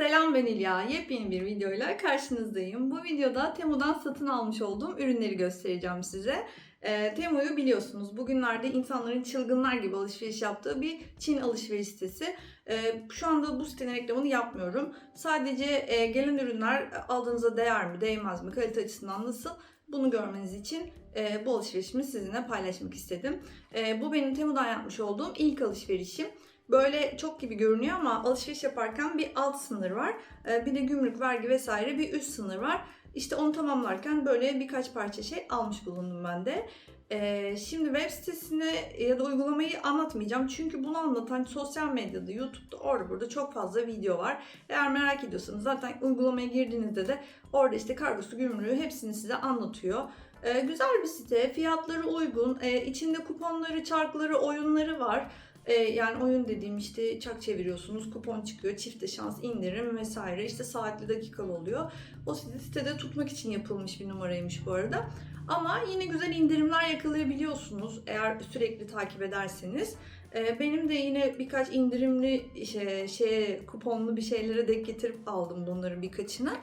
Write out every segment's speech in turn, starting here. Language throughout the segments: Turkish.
Selam ben İlya. Yepyeni bir videoyla karşınızdayım. Bu videoda Temu'dan satın almış olduğum ürünleri göstereceğim size. Ee, Temu'yu biliyorsunuz. Bugünlerde insanların çılgınlar gibi alışveriş yaptığı bir Çin alışveriş sitesi. Ee, şu anda bu sitenin reklamını yapmıyorum. Sadece e, gelen ürünler e, aldığınıza değer mi, değmez mi, kalite açısından nasıl bunu görmeniz için e, bu alışverişimi sizinle paylaşmak istedim. E, bu benim Temu'dan yapmış olduğum ilk alışverişim. Böyle çok gibi görünüyor ama alışveriş yaparken bir alt sınır var. Ee, Bir de gümrük, vergi vesaire bir üst sınır var. İşte onu tamamlarken böyle birkaç parça şey almış bulundum ben de. Ee, Şimdi web sitesini ya da uygulamayı anlatmayacağım. Çünkü bunu anlatan sosyal medyada, YouTube'da orada burada çok fazla video var. Eğer merak ediyorsanız zaten uygulamaya girdiğinizde de orada işte kargosu, gümrüğü hepsini size anlatıyor. Ee, güzel bir site, fiyatları uygun, içinde kuponları, çarkları, oyunları var. Ee, yani oyun dediğim işte çak çeviriyorsunuz, kupon çıkıyor, çifte şans, indirim vesaire. işte saatli dakikalı oluyor. O site sitede tutmak için yapılmış bir numaraymış bu arada. Ama yine güzel indirimler yakalayabiliyorsunuz eğer sürekli takip ederseniz. Ee, benim de yine birkaç indirimli şey, şeye, kuponlu bir şeylere denk getirip aldım bunların birkaçını.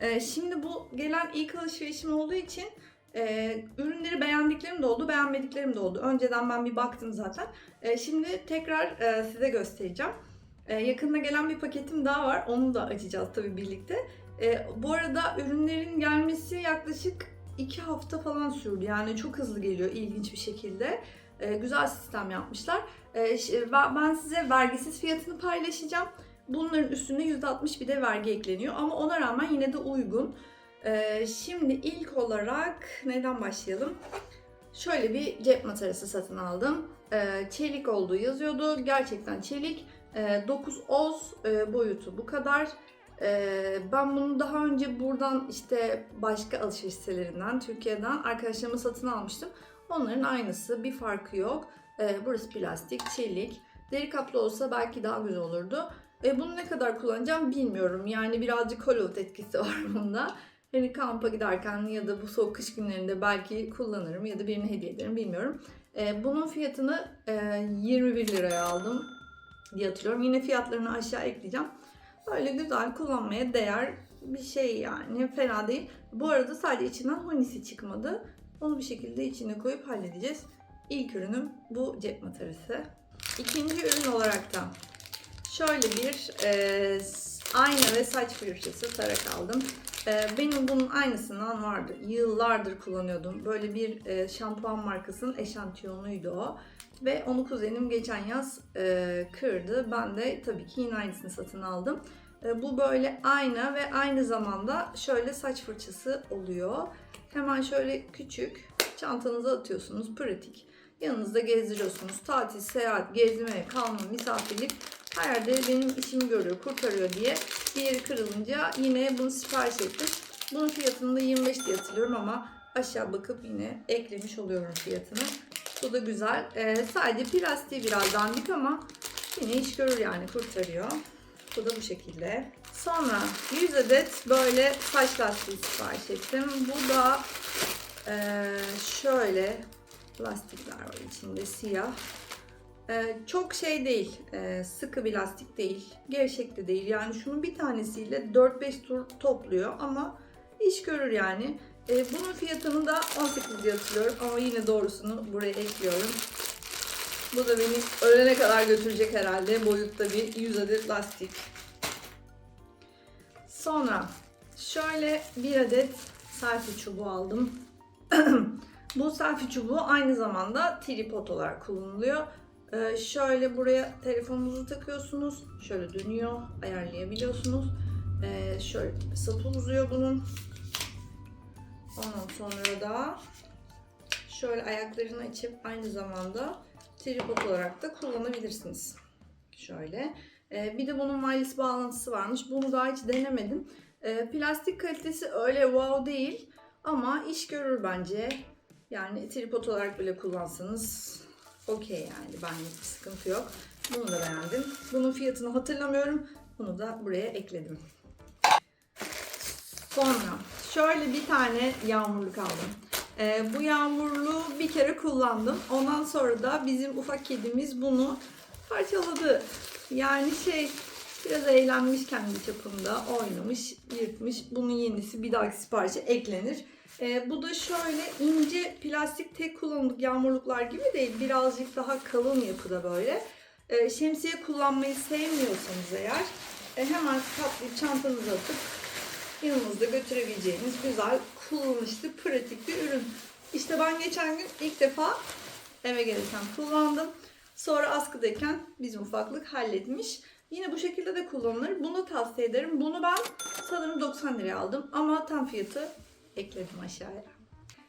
Ee, şimdi bu gelen ilk alışverişim olduğu için e, ürünleri beğendiklerim de oldu, beğenmediklerim de oldu. Önceden ben bir baktım zaten. E, şimdi tekrar e, size göstereceğim. E, yakında gelen bir paketim daha var. Onu da açacağız tabii birlikte. E, bu arada ürünlerin gelmesi yaklaşık 2 hafta falan sürdü. Yani çok hızlı geliyor ilginç bir şekilde. E, güzel sistem yapmışlar. E, ben size vergisiz fiyatını paylaşacağım. Bunların üstüne %60 bir de vergi ekleniyor. Ama ona rağmen yine de uygun. E, şimdi ilk olarak neden başlayalım? Şöyle bir cep matarası satın aldım. Ee, çelik olduğu yazıyordu. Gerçekten çelik. Ee, 9 oz e, boyutu bu kadar. Ee, ben bunu daha önce buradan işte başka alışveriş sitelerinden, Türkiye'den arkadaşlarıma satın almıştım. Onların aynısı. Bir farkı yok. Ee, burası plastik, çelik. Deri kaplı olsa belki daha güzel olurdu. Ee, bunu ne kadar kullanacağım bilmiyorum. Yani birazcık Hollywood etkisi var bunda. Hani kampa giderken ya da bu soğuk kış günlerinde belki kullanırım ya da birine hediye ederim bilmiyorum. Ee, bunun fiyatını e, 21 liraya aldım diye hatırlıyorum. Yine fiyatlarını aşağı ekleyeceğim. Böyle güzel kullanmaya değer bir şey yani fena değil. Bu arada sadece içinden honisi çıkmadı. Onu bir şekilde içine koyup halledeceğiz. İlk ürünüm bu cep matarası. İkinci ürün olarak da şöyle bir e, ayna ve saç fırçası tarak aldım. Ee, Benim bunun aynısından vardı. Yıllardır kullanıyordum. Böyle bir e, şampuan markasının eşantiyonuydu o. Ve onu kuzenim geçen yaz e, kırdı. Ben de tabii ki yine aynısını satın aldım. E, bu böyle ayna ve aynı zamanda şöyle saç fırçası oluyor. Hemen şöyle küçük çantanıza atıyorsunuz. Pratik. Yanınızda gezdiriyorsunuz. Tatil, seyahat, gezme, kalma, misafirlik her yerde benim işimi görüyor, kurtarıyor diye bir yeri kırılınca yine bunu sipariş ettim. Bunun fiyatını da 25 diye hatırlıyorum ama aşağı bakıp yine eklemiş oluyorum fiyatını. Bu da güzel. Ee, sadece plastiği biraz dandik ama yine iş görür yani kurtarıyor. Bu da bu şekilde. Sonra 100 adet böyle saç lastiği sipariş ettim. Bu da eee, şöyle lastikler var içinde siyah. Ee, çok şey değil, ee, sıkı bir lastik değil, gevşek de değil. Yani şunun bir tanesiyle 4-5 tur topluyor ama iş görür yani. Ee, bunun fiyatını da 18 diye hatırlıyorum ama yine doğrusunu buraya ekliyorum. Bu da beni ölene kadar götürecek herhalde boyutta bir 100 adet lastik. Sonra şöyle bir adet selfie çubuğu aldım. Bu selfie çubuğu aynı zamanda tripod olarak kullanılıyor. Ee, şöyle buraya telefonunuzu takıyorsunuz. Şöyle dönüyor. Ayarlayabiliyorsunuz. Ee, şöyle sapı uzuyor bunun. Ondan sonra da şöyle ayaklarını açıp aynı zamanda tripod olarak da kullanabilirsiniz. Şöyle. Ee, bir de bunun wireless bağlantısı varmış. Bunu daha hiç denemedim. Plastik kalitesi öyle wow değil. Ama iş görür bence. Yani tripod olarak bile kullansanız okey yani benlik bir sıkıntı yok. Bunu da beğendim. Bunun fiyatını hatırlamıyorum. Bunu da buraya ekledim. Sonra şöyle bir tane yağmurluk aldım. Ee, bu yağmurluğu bir kere kullandım. Ondan sonra da bizim ufak kedimiz bunu parçaladı. Yani şey Biraz eğlenmiş kendi çapında, oynamış, yırtmış. Bunun yenisi bir dahaki siparişe eklenir. Ee, bu da şöyle ince plastik tek kullanımlık yağmurluklar gibi değil. Birazcık daha kalın yapıda böyle. Ee, şemsiye kullanmayı sevmiyorsanız eğer e, hemen katlayıp çantanıza atıp yanınızda götürebileceğiniz güzel, kullanışlı, pratik bir ürün. İşte ben geçen gün ilk defa eve gelirken kullandım. Sonra askıdayken bizim ufaklık halletmiş. Yine bu şekilde de kullanılır. Bunu tavsiye ederim. Bunu ben sanırım 90 liraya aldım ama tam fiyatı ekledim aşağıya.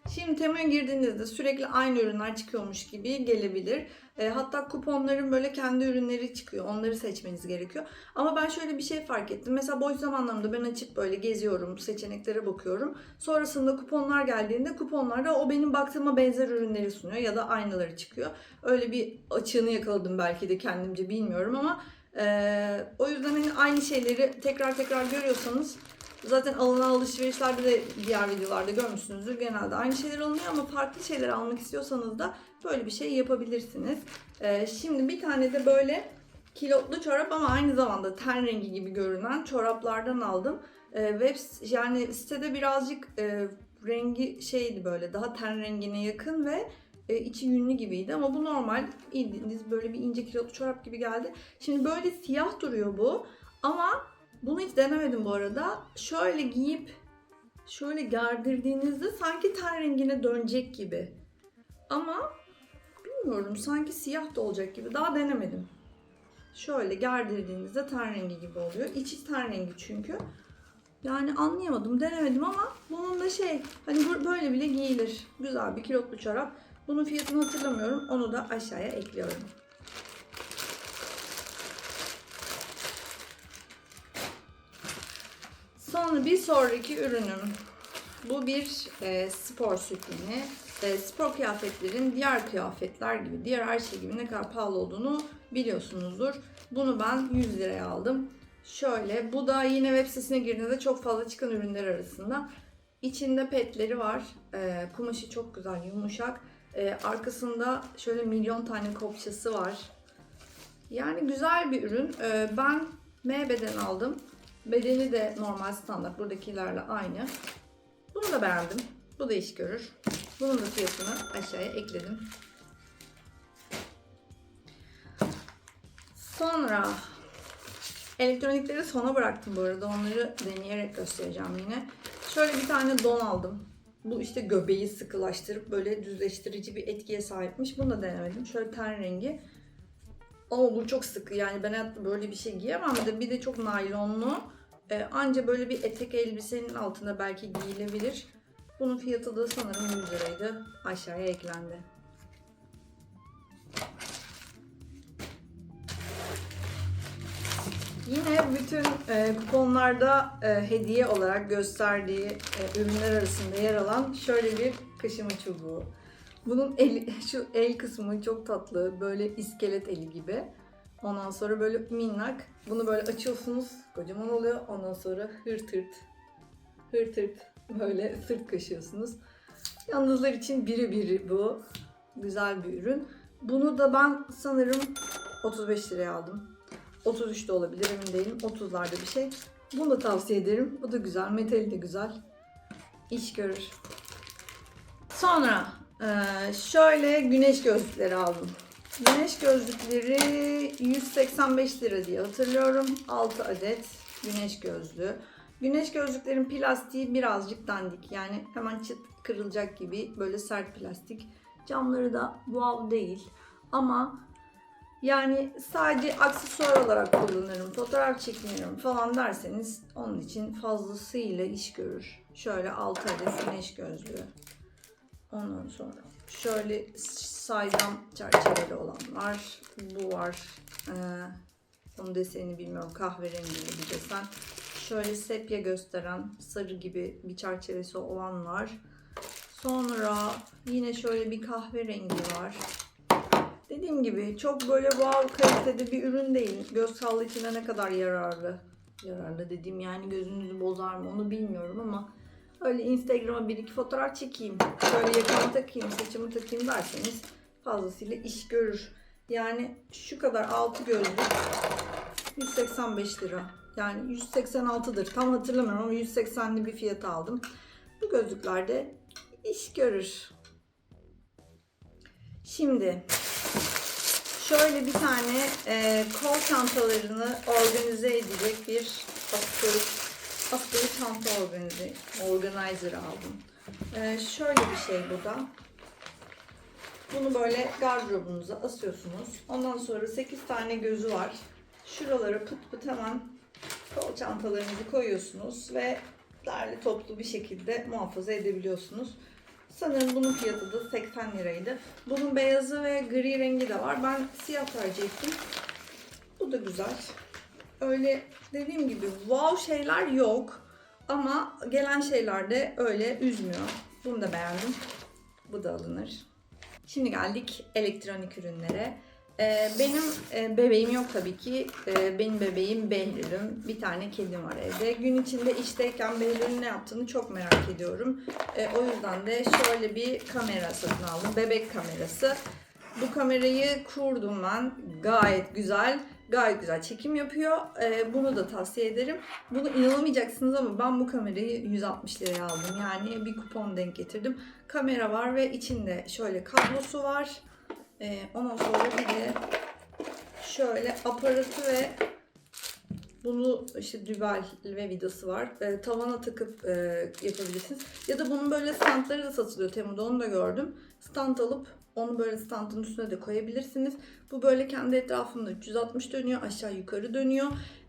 Şimdi Temu'ya girdiğinizde sürekli aynı ürünler çıkıyormuş gibi gelebilir. E, hatta kuponların böyle kendi ürünleri çıkıyor. Onları seçmeniz gerekiyor. Ama ben şöyle bir şey fark ettim. Mesela boş zamanlarımda ben açıp böyle geziyorum, seçeneklere bakıyorum. Sonrasında kuponlar geldiğinde kuponlarda o benim baktığıma benzer ürünleri sunuyor ya da aynıları çıkıyor. Öyle bir açığını yakaladım belki de kendimce bilmiyorum ama e, o yüzden hani aynı şeyleri tekrar tekrar görüyorsanız Zaten alınan alışverişlerde de diğer videolarda görmüşsünüzdür. Genelde aynı şeyler alınıyor ama farklı şeyler almak istiyorsanız da böyle bir şey yapabilirsiniz. Ee, şimdi bir tane de böyle kilotlu çorap ama aynı zamanda ten rengi gibi görünen çoraplardan aldım. Ee, web yani sitede birazcık e, rengi şeydi böyle daha ten rengine yakın ve e, içi yünlü gibiydi ama bu normal bildiğiniz böyle bir ince kilotlu çorap gibi geldi. Şimdi böyle siyah duruyor bu ama bunu hiç denemedim bu arada. Şöyle giyip şöyle gerdirdiğinizde sanki ten rengine dönecek gibi. Ama bilmiyorum sanki siyah da olacak gibi. Daha denemedim. Şöyle gerdirdiğinizde ten rengi gibi oluyor. İçi ten rengi çünkü. Yani anlayamadım, denemedim ama bunun da şey hani böyle bile giyilir. Güzel bir kilotlu çorap. Bunun fiyatını hatırlamıyorum. Onu da aşağıya ekliyorum. Sonra bir sonraki ürünüm. Bu bir e, spor sütyeni. E, spor kıyafetlerin diğer kıyafetler gibi, diğer her şey gibi ne kadar pahalı olduğunu biliyorsunuzdur. Bunu ben 100 liraya aldım. Şöyle, bu da yine web sitesine girdiğinizde çok fazla çıkan ürünler arasında. İçinde petleri var. E, kumaşı çok güzel, yumuşak. E, arkasında şöyle milyon tane kopçası var. Yani güzel bir ürün. E, ben M beden aldım. Bedeni de normal standart buradakilerle aynı. Bunu da beğendim. Bu da iş görür. Bunun da fiyatını aşağıya ekledim. Sonra elektronikleri sona bıraktım bu arada. Onları deneyerek göstereceğim yine. Şöyle bir tane don aldım. Bu işte göbeği sıkılaştırıp böyle düzleştirici bir etkiye sahipmiş. Bunu da denemedim. Şöyle ten rengi. Ama bu çok sıkı yani ben hayatta böyle bir şey giyemem de bir de çok naylonlu. Ee, anca böyle bir etek elbisenin altına belki giyilebilir. Bunun fiyatı da sanırım 100 liraydı. Aşağıya eklendi. Yine bütün e, kuponlarda e, hediye olarak gösterdiği e, ürünler arasında yer alan şöyle bir kaşıma çubuğu. Bunun el, şu el kısmı çok tatlı. Böyle iskelet eli gibi. Ondan sonra böyle minnak. Bunu böyle açıyorsunuz. Kocaman oluyor. Ondan sonra hırt hırt. Hırt hırt. Böyle sırt kaşıyorsunuz. Yalnızlar için biri biri bu. Güzel bir ürün. Bunu da ben sanırım 35 liraya aldım. 33 de olabilir emin değilim. 30'larda bir şey. Bunu da tavsiye ederim. Bu da güzel. Metali de güzel. İş görür. Sonra şöyle güneş gözlükleri aldım. Güneş gözlükleri 185 lira diye hatırlıyorum. 6 adet güneş gözlüğü. Güneş gözlüklerin plastiği birazcık dandik. Yani hemen çıt kırılacak gibi böyle sert plastik. Camları da wow değil. Ama yani sadece aksesuar olarak kullanırım, fotoğraf çekinirim falan derseniz onun için fazlasıyla iş görür. Şöyle 6 adet güneş gözlüğü. Ondan sonra şöyle saydam çerçeveli olan var. Bu var. Ee, onun desenini bilmiyorum. Kahverengi bir desen. Şöyle sepya gösteren sarı gibi bir çerçevesi olan var. Sonra yine şöyle bir kahverengi var. Dediğim gibi çok böyle wow kalitede bir ürün değil. Göz sağlığı için de ne kadar yararlı. Yararlı dediğim yani gözünüzü bozar mı onu bilmiyorum ama öyle Instagram'a bir iki fotoğraf çekeyim. Şöyle yakama takayım, saçımı takayım derseniz fazlasıyla iş görür. Yani şu kadar altı gözlük 185 lira. Yani 186'dır. Tam hatırlamıyorum ama 180'li bir fiyata aldım. Bu gözlükler de iş görür. Şimdi şöyle bir tane e, kol çantalarını organize edecek bir askılı, askılı çanta organize, organizer aldım. E, şöyle bir şey bu da. Bunu böyle gardırobunuza asıyorsunuz. Ondan sonra 8 tane gözü var. Şuralara pıt pıt hemen kol çantalarınızı koyuyorsunuz ve derli toplu bir şekilde muhafaza edebiliyorsunuz. Sanırım bunun fiyatı da 80 liraydı. Bunun beyazı ve gri rengi de var. Ben siyah tercih ettim. Bu da güzel. Öyle dediğim gibi wow şeyler yok. Ama gelen şeyler de öyle üzmüyor. Bunu da beğendim. Bu da alınır. Şimdi geldik elektronik ürünlere. Ee, benim e, bebeğim yok tabii ki. Ee, benim bebeğim Behlül'üm. Bir tane kedim var evde. Gün içinde işteyken Behlül'ün ne yaptığını çok merak ediyorum. Ee, o yüzden de şöyle bir kamera satın aldım. Bebek kamerası. Bu kamerayı kurdum ben. Gayet güzel. Gayet güzel çekim yapıyor. Ee, bunu da tavsiye ederim. Bunu inanamayacaksınız ama ben bu kamerayı 160 liraya aldım. Yani bir kupon denk getirdim. Kamera var ve içinde şöyle kablosu var. Ee, ondan sonra bir de şöyle aparatı ve bunu işte dübel ve vidası var. Ee, tavana takıp e, yapabilirsiniz. Ya da bunun böyle standları da satılıyor Temu'da onu da gördüm. Stand alıp onu böyle standın üstüne de koyabilirsiniz. Bu böyle kendi etrafında 360 dönüyor. Aşağı yukarı dönüyor.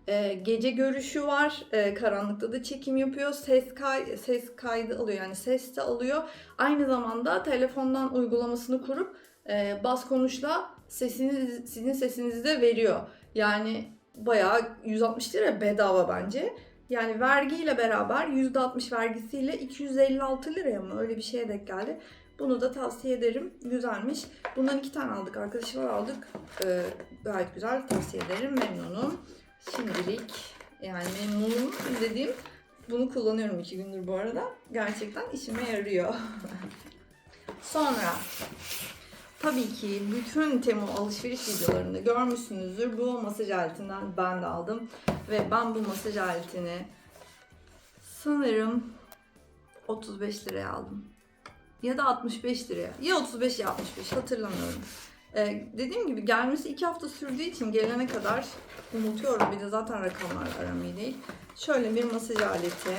Ee, gece görüşü var. Ee, karanlıkta da çekim yapıyor. Ses kay ses kaydı alıyor. Yani ses de alıyor. Aynı zamanda telefondan uygulamasını kurup e, bas konuşla sesini sizin sesinizi de veriyor. Yani bayağı 160 lira bedava bence. Yani vergiyle beraber %60 vergisiyle 256 liraya mı öyle bir şeye denk geldi. Bunu da tavsiye ederim. Güzelmiş. Bundan iki tane aldık. Arkadaşlar aldık. Ee, gayet güzel. Tavsiye ederim. Memnunum. Şimdilik yani memnunum dediğim bunu kullanıyorum iki gündür bu arada. Gerçekten işime yarıyor. Sonra tabii ki bütün Temu alışveriş videolarında görmüşsünüzdür. Bu masaj aletinden ben de aldım. Ve ben bu masaj aletini sanırım 35 liraya aldım. Ya da 65 liraya. Ya 35 ya 65 hatırlamıyorum. Ee, dediğim gibi gelmesi 2 hafta sürdüğü için gelene kadar unutuyorum. Bir de zaten rakamlar aram değil. Şöyle bir masaj aleti.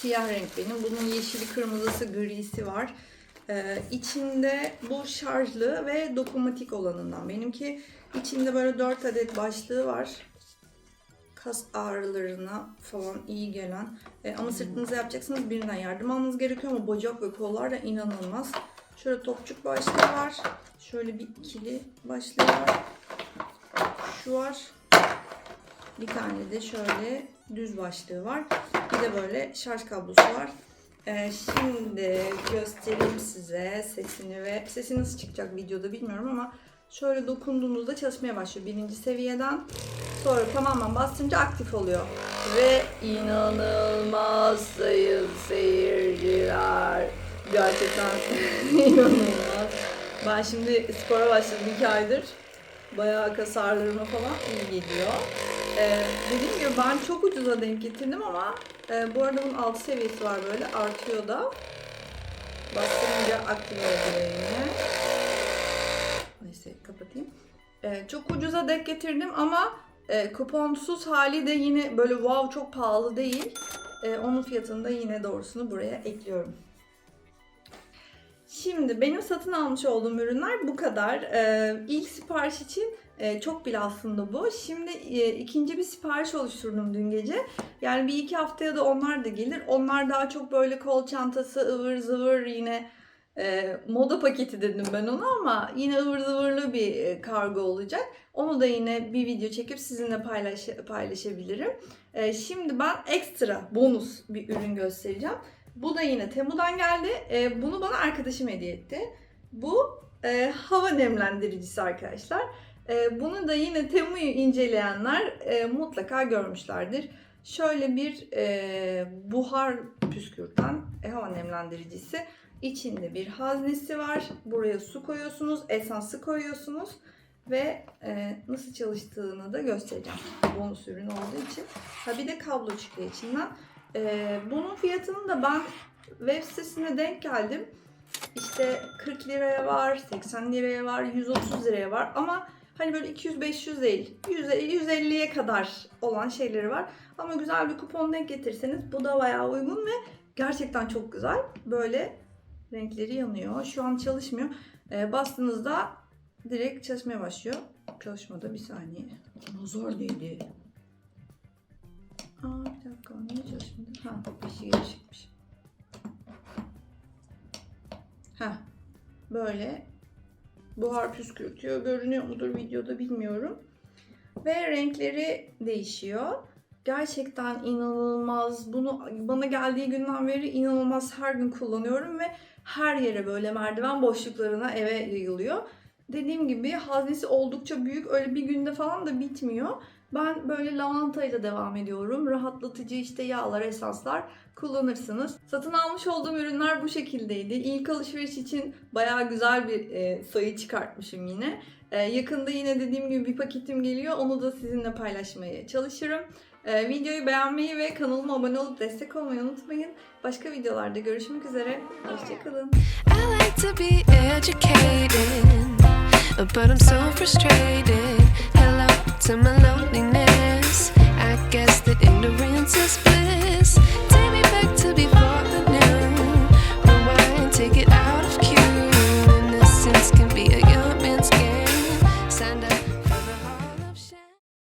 Siyah renk benim. Bunun yeşili, kırmızısı, grisi var. Ee, içinde bu şarjlı ve dokunmatik olanından. Benimki içinde böyle 4 adet başlığı var. Kas ağrılarına falan iyi gelen. Ee, ama sırtınıza yapacaksınız birinden yardım almanız gerekiyor ama bacak ve kollar da inanılmaz. Şöyle topçuk başlığı var. Şöyle bir ikili başlığı var. Şu var. Bir tane de şöyle düz başlığı var. Bir de böyle şarj kablosu var. Ee, şimdi göstereyim size sesini ve sesi nasıl çıkacak videoda bilmiyorum ama şöyle dokunduğunuzda çalışmaya başlıyor birinci seviyeden. Sonra tamamen bastırınca aktif oluyor. Ve inanılmaz sayın seyirciler. Gerçekten inanılmaz. Ben şimdi spora başladım iki aydır. Bayağı kas ağrılarıma falan iyi geliyor. Ee, dediğim gibi ben çok ucuza denk getirdim ama e, bu arada bunun 6 seviyesi var böyle artıyor da. Bastırınca aktif oluyor yine. Neyse kapatayım. Ee, çok ucuza denk getirdim ama e, kuponsuz hali de yine böyle wow çok pahalı değil. E, onun fiyatını da yine doğrusunu buraya ekliyorum. Şimdi benim satın almış olduğum ürünler bu kadar. Ee, ilk sipariş için e, çok bile aslında bu. Şimdi e, ikinci bir sipariş oluşturdum dün gece. Yani bir iki haftaya da onlar da gelir. Onlar daha çok böyle kol çantası ıvır zıvır yine e, moda paketi dedim ben ona ama yine ıvır zıvırlı bir kargo olacak. Onu da yine bir video çekip sizinle paylaş paylaşabilirim. E, şimdi ben ekstra bonus bir ürün göstereceğim. Bu da yine Temu'dan geldi. E, bunu bana arkadaşım hediye etti. Bu e, hava nemlendiricisi arkadaşlar. E, bunu da yine Temu'yu inceleyenler e, mutlaka görmüşlerdir. Şöyle bir e, buhar püskürten e, hava nemlendiricisi. İçinde bir haznesi var. Buraya su koyuyorsunuz, esansı koyuyorsunuz ve e, nasıl çalıştığını da göstereceğim. Bonus ürün olduğu için. Ha bir de kablo çıkıyor içinden. E, bunun fiyatını da ben web sitesine denk geldim. İşte 40 liraya var, 80 liraya var, 130 liraya var ama hani böyle 200-500 değil, 150'ye kadar olan şeyleri var. Ama güzel bir kupon denk getirseniz bu da bayağı uygun ve gerçekten çok güzel. Böyle renkleri yanıyor. Şu an çalışmıyor. Ee, bastığınızda direkt çalışmaya başlıyor. Çalışmadı bir saniye. Nazar değdi. Aa bir dakika niye çalışmadı? Ha bir şey. Ha böyle buhar püskürtüyor. Görünüyor mudur videoda bilmiyorum. Ve renkleri değişiyor. Gerçekten inanılmaz. Bunu bana geldiği günden beri inanılmaz her gün kullanıyorum ve her yere böyle merdiven boşluklarına eve yayılıyor. Dediğim gibi haznesi oldukça büyük. Öyle bir günde falan da bitmiyor. Ben böyle lavantayla devam ediyorum. Rahatlatıcı işte yağlar, esanslar kullanırsınız. Satın almış olduğum ürünler bu şekildeydi. İlk alışveriş için bayağı güzel bir e, sayı çıkartmışım yine. E, yakında yine dediğim gibi bir paketim geliyor. Onu da sizinle paylaşmaya çalışırım. Ee, videoyu beğenmeyi ve kanalıma abone olup destek olmayı unutmayın. Başka videolarda görüşmek üzere. Hoşçakalın. But I'm so frustrated. Hello to my loneliness. I guess that ignorance is bliss. Take me back to before the new. Rewind, take it out of cue.